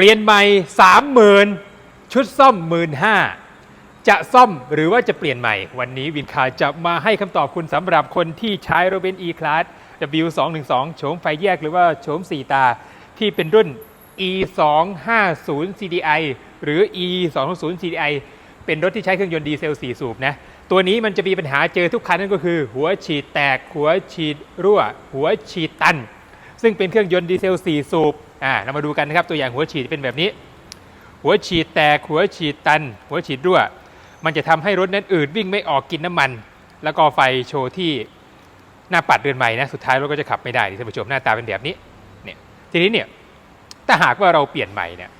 เปลี่ยนใหม่สามหมื่นชุดซ่อมหมื่นห้าจะซ่อมหรือว่าจะเปลี่ยนใหม่ วันนี้วินคาจะมาให้คำตอบคุณสำหรับคนที่ใช้รถเบนซ์ E-Class W212 โฉมไฟแยกหรือว่าโฉม4ตา ที่เป็นรุ่น E250 CDI หรือ E260 CDI เป็นรถที่ใช้เครื่องยนต์ดีเซล 4 สูบนะ ตัวนี้มันจะมีปัญหาเจอทุกคันนั่นก็คือ หัวฉีดแตก หัวฉีดรั่ว หัวฉีดตัน ซึ่งเป็นเครื่องยนต์ดีเซล 4 สูบ อ่าเรามาดูกันนะครับตัวอย่างหัวฉีดเป็นแบบนี้ หัวฉีดแตกหัวฉีดตัน หัวฉีดรั่ว มันจะทำให้รถนั้นอืดวิ่งไม่ออกกินน้ำมัน แล้วก็ไฟโชว์ที่หน้าปัดเรือนใหม่นะสุดท้ายรถก็จะขับไม่ได้ท่านผู้ชมหน้าตาเป็นแบบนี้เนี่ยทีนี้เนี่ยถ้าหากว่าเราเปลี่ยนใหม่เนี่ย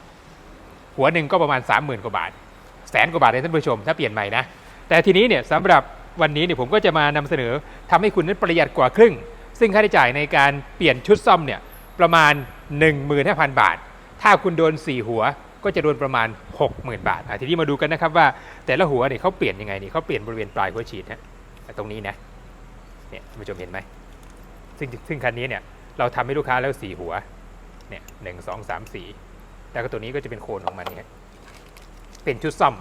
หัวหนึ่งก็ประมาณ 30,000กว่าบาทแสนกว่าบาทเลยท่านผู้ชมถ้าเปลี่ยนใหม่นะแต่ทีนี้เนี่ยสำหรับวันนี้เนี่ยผมก็จะมานำเสนอทำให้คุณนั้นประหยัดกว่าครึ่ง ซึ่งค่าใช้จ่ายในการเปลี่ยนชุดซ่อมเนี่ย ประมาณ 15,000 บาท ถ้าคุณโดน 4 หัวก็จะโดนประมาณ 60,000 บาททีนี้มาดูกันนะครับว่าแต่ละหัวเนี่ยเขาเปลี่ยนยังไงนี่เขาเปลี่ยนบริเวณปลายหัวฉีดฮะตรงนี้นะเนี่ยท่านผู้ชมเห็นไหมซึ่งซึ่งคันนี้เนี่ยเราทำให้ลูกค้าแล้ว 4 หัวเนี่ยหนึ่งสองสามสี่แล้วก็ตัวนี้ก็จะเป็นโคนของมันเนี่ยเป็นชุดซ่อม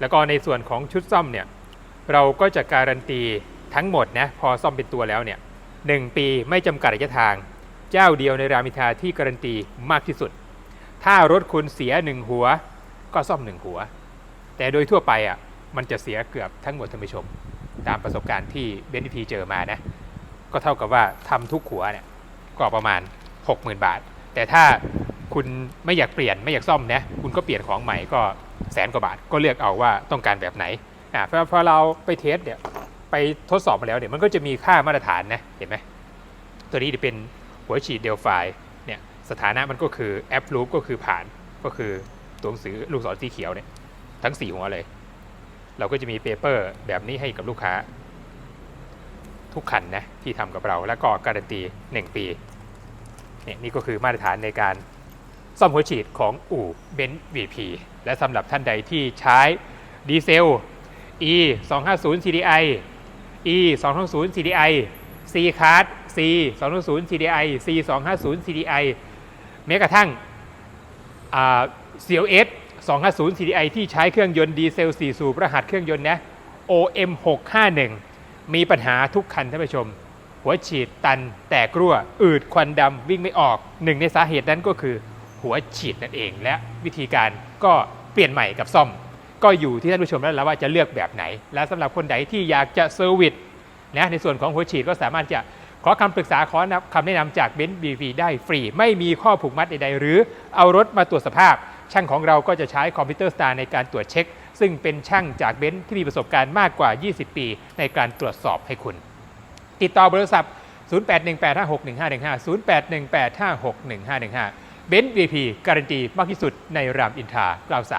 แล้วก็ในส่วนของชุดซ่อมเนี่ยเราก็จะการันตีทั้งหมดนะพอซ่อมเป็นตัวแล้วเนี่ยหนึ่งปีไม่จำกัดระยะทาง เจ้าเดียวในรามอินทราที่การันตีมากที่สุด ถ้ารถคุณเสียหนึ่งหัว ก็ซ่อมหนึ่งหัว แต่โดยทั่วไปอะมันจะเสียเกือบทั้งหมดท่านผู้ชม ตามประสบการณ์ที่เบนซ์พีเจอมานะ ก็เท่ากับว่าทำทุกหัวเนี่ยก็ประมาณ 60,000 บาท แต่ถ้าคุณไม่อยากเปลี่ยนไม่อยากซ่อมนะคุณก็เปลี่ยนของใหม่ก็แสนกว่าบาทก็เลือกเอาว่าต้องการแบบไหนอ่าพพอเราไปเทสเนี่ยไปทดสอบมาแล้วเนี่ยมันก็จะมีค่ามาตรฐานนะเห็นไหมตัวนี้จะเป็น หัวฉีดเดลไฟเนี่ยสถานะมันก็คือแอปลูปก็คือผ่านก็คือตัวหนังสือลูกศรสีเขียวเนี่ยทั้ง 4 หัวเลย เราก็จะมีเปเปอร์แบบนี้ให้กับลูกค้า ทุกคันนะที่ทำกับเราแล้วก็การันตี 1 ปีเนี่ยนี่ก็คือมาตรฐานในการซ่อมหัวฉีดของอู่เบนซ์ VP และสำหรับท่านใดที่ใช้ดีเซล E 2 5 0 CDI E 2 2 0 CDI C Card C 2 2 0 CDI C 2 5 0 CDI แม้กระทั่งอ่า CLS 250 CDI ที่ใช้เครื่องยนต์ดีเซล 4 สูบรหัสเครื่องยนต์นะ OM 651มีปัญหาทุกคันท่านผู้ชม หัวฉีดตันแตกรั่ว อืดควันดำวิ่งไม่ออกหนึ่งในสาเหตุนั้นก็คือ หัวฉีดนั่นเอง และวิธีการก็เปลี่ยนใหม่กับซ่อม ก็อยู่ที่ท่านผู้ชมแล้วละว่าจะเลือกแบบไหน และสำหรับคนใดที่อยากจะเซอร์วิส นะในส่วนของหัวฉีดก็สามารถจะขอคำปรึกษาขอคำแนะนำจากเบนซ์บีพีได้ฟรี ไม่มีข้อผูกมัดใดๆ หรือเอารถมาตรวจสภาพ ช่างของเราก็จะใช้คอมพิวเตอร์สตาร์ในการตรวจเช็ค ซึ่งเป็นช่างจากเบนซ์ที่มีประสบการณ์มากกว่า 20 ปี ในการตรวจสอบให้คุณ ติดต่อเบอร์โทรศัพท์0818561515 0818561515 เบนซ์ VP การันตีมากที่สุดในรามอินทรา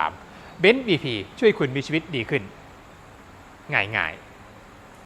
93เบนซ์ VP ช่วยคุณมีชีวิตดีขึ้น ง่ายๆ